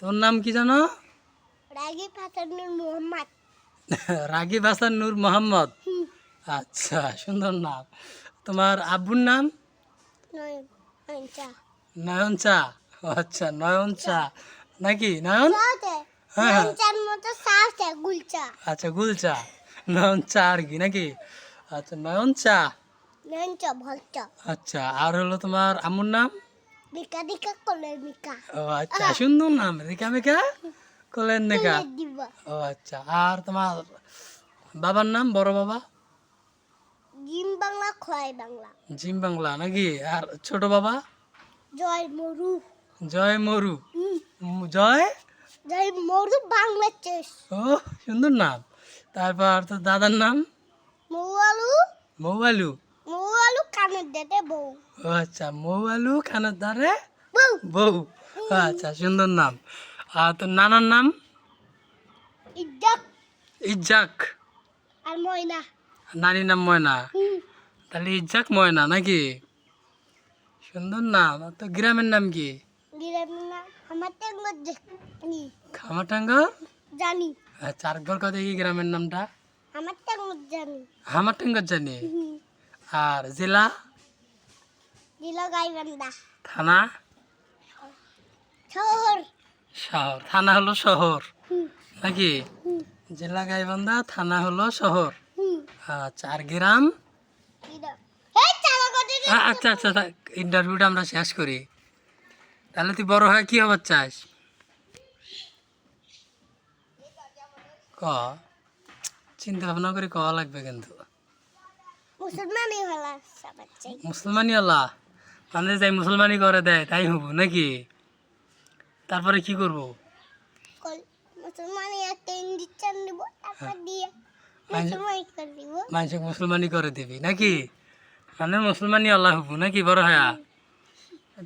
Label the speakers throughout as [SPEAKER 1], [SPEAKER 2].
[SPEAKER 1] তোর নাম কি জানো?
[SPEAKER 2] রাগি ফাতানুর মোহাম্মদ।
[SPEAKER 1] রাগিব হাসান নূর মোহাম্মদ? আচ্ছা সুন্দর নাম। তোমার আব্বুর নাম?
[SPEAKER 2] নয় নয় চা।
[SPEAKER 1] নয়ন চা? আচ্ছা নয়ন চা। নাকি নয়ন? হ্যাঁ, হ্যাঁ। আচ্ছা গুলচা নয়ন চা আর কি নাকি? আচ্ছা নয়ন চা।
[SPEAKER 2] চা।
[SPEAKER 1] আচ্ছা আর হলো তোমার আম্মুর নাম?
[SPEAKER 2] বিকা দিকা কলে মিকা
[SPEAKER 1] ও আচ্ছা সুন্দর নাম মেকা কলেন নেকা
[SPEAKER 2] তুলে দিব
[SPEAKER 1] ও আচ্ছা আর তোমার বাবার নাম বড় বাবা?
[SPEAKER 2] জিম বাংলা খয় বাংলা।
[SPEAKER 1] জিম বাংলা নাকি? আর ছোট বাবা?
[SPEAKER 2] জয় মরু।
[SPEAKER 1] জয় মরু। জয়?
[SPEAKER 2] জয় মরু বাংলাদেশ।
[SPEAKER 1] ও সুন্দর নাম। তারপর তোর দাদার নাম?
[SPEAKER 2] মৌয়ালু।
[SPEAKER 1] মৌয়ালু।
[SPEAKER 2] বউ।
[SPEAKER 1] আচ্ছা খানের
[SPEAKER 2] বউ।
[SPEAKER 1] আচ্ছা সুন্দর নাম। আর তোর নানার নাম? ইজ্জাক।
[SPEAKER 2] আর ময়না।
[SPEAKER 1] নানির নাম ময়না? তাহলে ইজ্জাক ময়না নাকি? সুন্দর নাম। তোর গ্রামের নাম কি?
[SPEAKER 2] গ্রামের নাম আমার জানি।
[SPEAKER 1] আচ্ছা কথা কি গ্রামের নামটা?
[SPEAKER 2] জানি।
[SPEAKER 1] আর জেলা? থানা?
[SPEAKER 2] শহর।
[SPEAKER 1] শহর। থানা হলো শহর। নাকি? জেলা গাইবান্ধা থানা হলো শহর। আচ্ছা আর গ্রাম
[SPEAKER 2] দিল। এই চালা করে দে।
[SPEAKER 1] আ- আচ্ছা আচ্ছা ইন্টারভিউটা আমরা শেষ করি। তাহলে তুই বড় হয়ে কি হবার চাস? ক? চিন্তা ভাবনা করে কওয়া লাগবে কিন্তু।
[SPEAKER 2] মুসলমানই হলা
[SPEAKER 1] মুসলমানি আল্লাহ মানে যাই মুসলমানি করে দেয় তাই হব নাকি? তারপরে কি করব? মানে-
[SPEAKER 2] মুসলমানই করে
[SPEAKER 1] মুসলমানি করে দিবি নাকি? মানে মুসলমানি আল্লাহ হব নাকি বড় হয়া?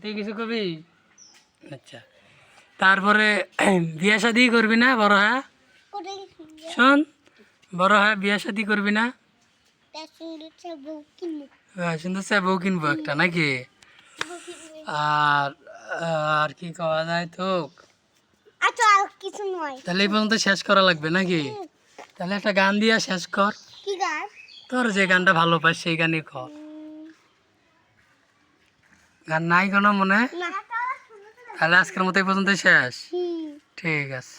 [SPEAKER 1] তুই কিছু কবি? আচ্ছা। তারপরে বিয়া শাদি করবি না বড় হ্যাঁ? শোন বড় হ্যাঁ বিয়া শাদি করবি না? সুন্দর সে বউ কিনবো একটা নাকি? আর আর কি কওয়া যায় তো
[SPEAKER 2] আচ্ছা আর কিছু নয়।
[SPEAKER 1] তাহলে এই পর্যন্ত শেষ করা লাগবে নাকি? তাহলে একটা গান দিয়া শেষ কর।
[SPEAKER 2] কি
[SPEAKER 1] তোর যে গানটা ভালো পাস সেই গানই কর। গান নাই কোনো মনে? তাহলে আজকের মতো এই পর্যন্ত শেষ। ঠিক আছে।